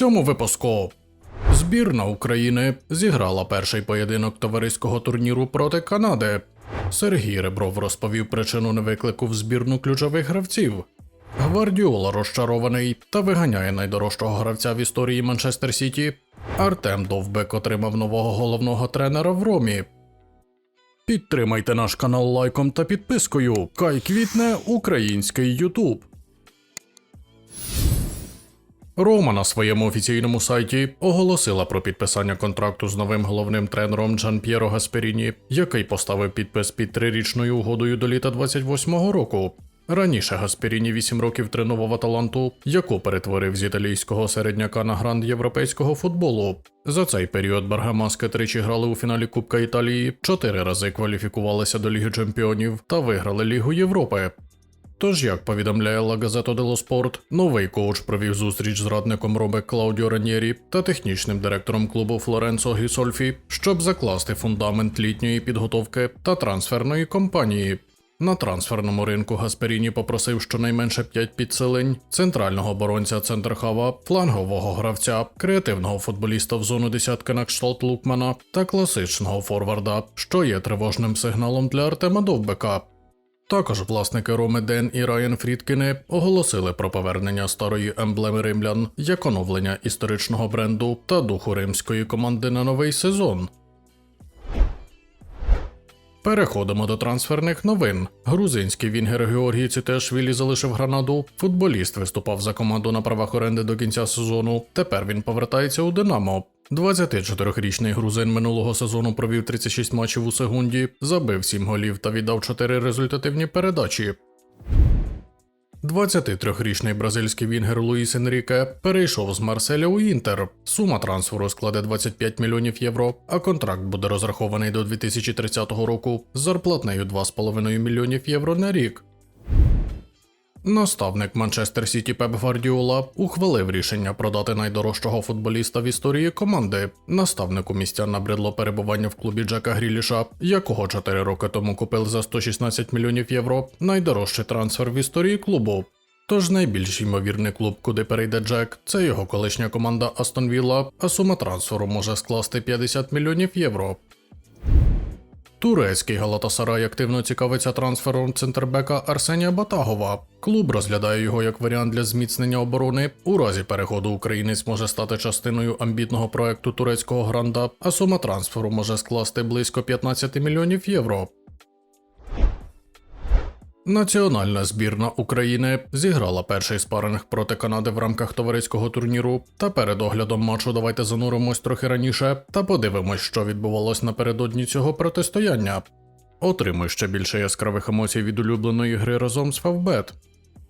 цьому випуску. Збірна України зіграла перший поєдинок товариського турніру проти Канади. Сергій Ребров розповів причину невиклику в збірну ключових гравців. Гвардіола розчарований та виганяє найдорожчого гравця в історії Манчестер Сіті. Артем Довбек отримав нового головного тренера в Ромі. Підтримайте наш канал лайком та підпискою. Кай квітне український Ютуб. Рома на своєму офіційному сайті оголосила про підписання контракту з новим головним тренером Джан П'єро Гасперіні, який поставив підпис під трирічною угодою до літа 28-го року. Раніше Гасперіні 8 років тренував Аталанту, яку перетворив з італійського середняка на гранд європейського футболу. За цей період Баргамаски тричі грали у фіналі Кубка Італії, чотири рази кваліфікувалися до Ліги Чемпіонів та виграли Лігу Європи. Тож, як повідомляє La Gazzetta dello Sport, новий коуч провів зустріч з радником Робе Клаудіо Ранєрі та технічним директором клубу Флоренцо Гісольфі, щоб закласти фундамент літньої підготовки та трансферної кампанії. На трансферному ринку Гасперіні попросив щонайменше 5 підсилень, центрального оборонця центрхава, флангового гравця, креативного футболіста в зону десятки на кшталт Лукмана та класичного форварда, що є тривожним сигналом для Артема Довбека. Також власники Роми Ден і Райан Фрідкіни оголосили про повернення старої емблеми римлян як оновлення історичного бренду та духу римської команди на новий сезон. Переходимо до трансферних новин. Грузинський вінгер Георгій Цитешвілі залишив гранаду. Футболіст виступав за команду на правах оренди до кінця сезону. Тепер він повертається у Динамо. 24-річний грузин минулого сезону провів 36 матчів у секунді, забив 7 голів та віддав 4 результативні передачі. 23-річний бразильський вінгер Луїс Енріке перейшов з Марселя у Інтер. Сума трансферу складе 25 мільйонів євро, а контракт буде розрахований до 2030 року з зарплатнею 2,5 мільйонів євро на рік. Наставник Манчестер Сіті Пеп Гвардіола ухвалив рішення продати найдорожчого футболіста в історії команди. Наставнику містян набридло перебування в клубі Джека Гріліша, якого 4 роки тому купили за 116 мільйонів євро. Найдорожчий трансфер в історії клубу. Тож найбільш ймовірний клуб, куди перейде Джек, це його колишня команда Астон Вілла, а сума трансферу може скласти 50 мільйонів євро. Турецький Галатасарай активно цікавиться трансфером центрбека Арсенія Батагова. Клуб розглядає його як варіант для зміцнення оборони. У разі переходу українець може стати частиною амбітного проекту турецького гранда, а сума трансферу може скласти близько 15 мільйонів євро. Національна збірна України зіграла перший спаринг проти Канади в рамках товариського турніру. Та перед оглядом матчу давайте зануримось трохи раніше та подивимось, що відбувалось напередодні цього протистояння. Отримуй ще більше яскравих емоцій від улюбленої гри разом з Фавбет.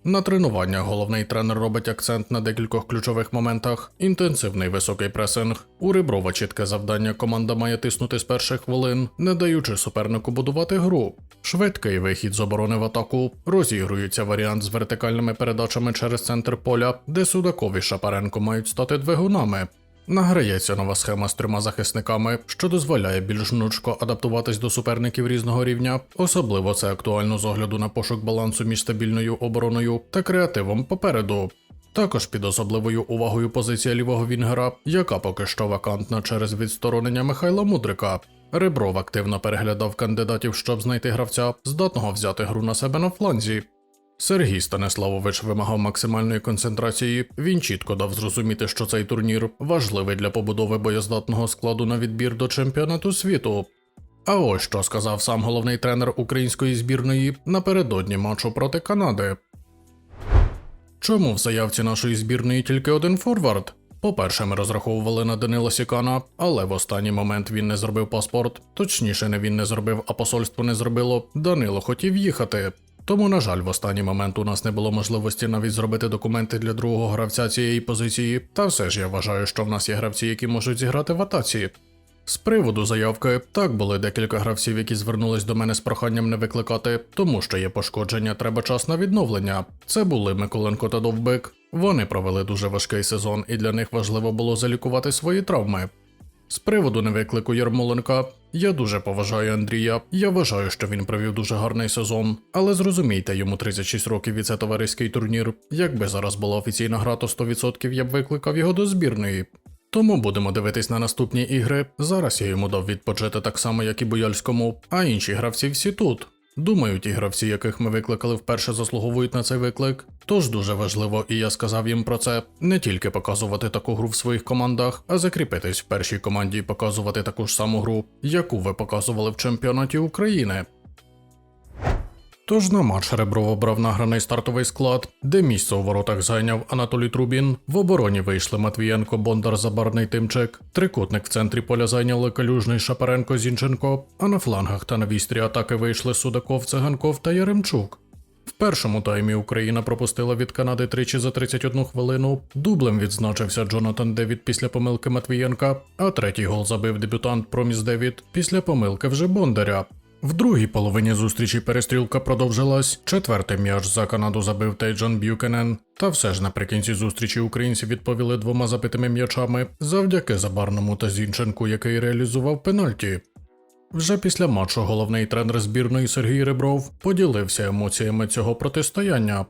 На тренуваннях головний тренер робить акцент на декількох ключових моментах: інтенсивний високий пресинг. У Риброва чітке завдання команда має тиснути з перших хвилин, не даючи супернику будувати гру. Швидкий вихід з оборони в атаку. Розігрується варіант з вертикальними передачами через центр поля, де Судаков і Шапаренко мають стати двигунами. Награється нова схема з трьома захисниками, що дозволяє більш гнучко адаптуватись до суперників різного рівня. Особливо це актуально з огляду на пошук балансу між стабільною обороною та креативом попереду. Також під особливою увагою позиція лівого вінгера, яка поки що вакантна через відсторонення Михайла Мудрика. Ребров активно переглядав кандидатів, щоб знайти гравця, здатного взяти гру на себе на фланзі. Сергій Станиславович вимагав максимальної концентрації. Він чітко дав зрозуміти, що цей турнір важливий для побудови боєздатного складу на відбір до чемпіонату світу. А ось що сказав сам головний тренер української збірної напередодні матчу проти Канади. Чому в заявці нашої збірної тільки один форвард? По-перше, ми розраховували на Данила Сікана, але в останній момент він не зробив паспорт. Точніше, не він не зробив, а посольство не зробило. Данило хотів їхати. Тому, на жаль, в останній момент у нас не було можливості навіть зробити документи для другого гравця цієї позиції. Та все ж я вважаю, що в нас є гравці, які можуть зіграти в атаці. З приводу заявки, так були декілька гравців, які звернулись до мене з проханням не викликати, тому що є пошкодження, треба час на відновлення. Це були Миколенко та Довбик. Вони провели дуже важкий сезон, і для них важливо було залікувати свої травми. З приводу невиклику Ярмоленка, Я дуже поважаю Андрія. Я вважаю, що він провів дуже гарний сезон. Але зрозумійте, йому 36 років і це товариський турнір. Якби зараз була офіційна гра, то 100% я б викликав його до збірної. Тому будемо дивитись на наступні ігри. Зараз я йому дав відпочити так само, як і Бояльському, а інші гравці всі тут. Думаю, ті гравці, яких ми викликали вперше, заслуговують на цей виклик. Тож дуже важливо, і я сказав їм про це, не тільки показувати таку гру в своїх командах, а закріпитись в першій команді і показувати таку ж саму гру, яку ви показували в чемпіонаті України. Тож на матч Ребров обрав награний стартовий склад, де місце у воротах зайняв Анатолій Трубін. В обороні вийшли Матвієнко, Бондар, Забарний Тимчик. Трикутник в центрі поля зайняли Калюжний Шапаренко Зінченко, а на флангах та на вістрі атаки вийшли Судаков, Циганков та Яремчук. В першому таймі Україна пропустила від Канади тричі за 31 хвилину. Дублем відзначився Джонатан Девід після помилки Матвієнка, а третій гол забив дебютант Проміс Девід після помилки вже Бондаря. В другій половині зустрічі перестрілка продовжилась. Четвертий м'яч за Канаду забив Тейджон Б'юкенен. Та все ж наприкінці зустрічі українці відповіли двома забитими м'ячами завдяки Забарному та Зінченку, який реалізував пенальті. Вже після матчу головний тренер збірної Сергій Ребров поділився емоціями цього протистояння.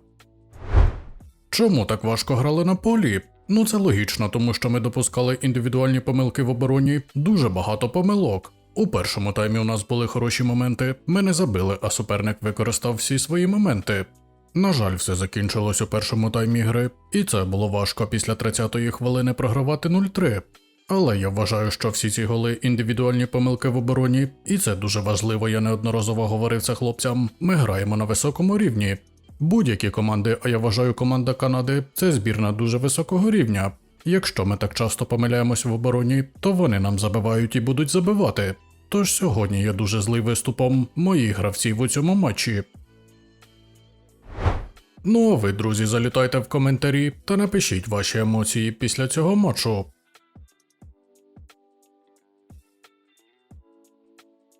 Чому так важко грали на полі? Ну це логічно, тому що ми допускали індивідуальні помилки в обороні, дуже багато помилок. У першому таймі у нас були хороші моменти, ми не забили, а суперник використав всі свої моменти. На жаль, все закінчилось у першому таймі гри, і це було важко після 30-ї хвилини програвати 0-3. Але я вважаю, що всі ці голи індивідуальні помилки в обороні, і це дуже важливо. Я неодноразово говорив це хлопцям. Ми граємо на високому рівні. Будь-які команди, а я вважаю, команда Канади це збірна дуже високого рівня. Якщо ми так часто помиляємось в обороні, то вони нам забивають і будуть забивати. Тож сьогодні я дуже злий виступом моїх гравців у цьому матчі. Ну а ви, друзі, залітайте в коментарі та напишіть ваші емоції після цього матчу.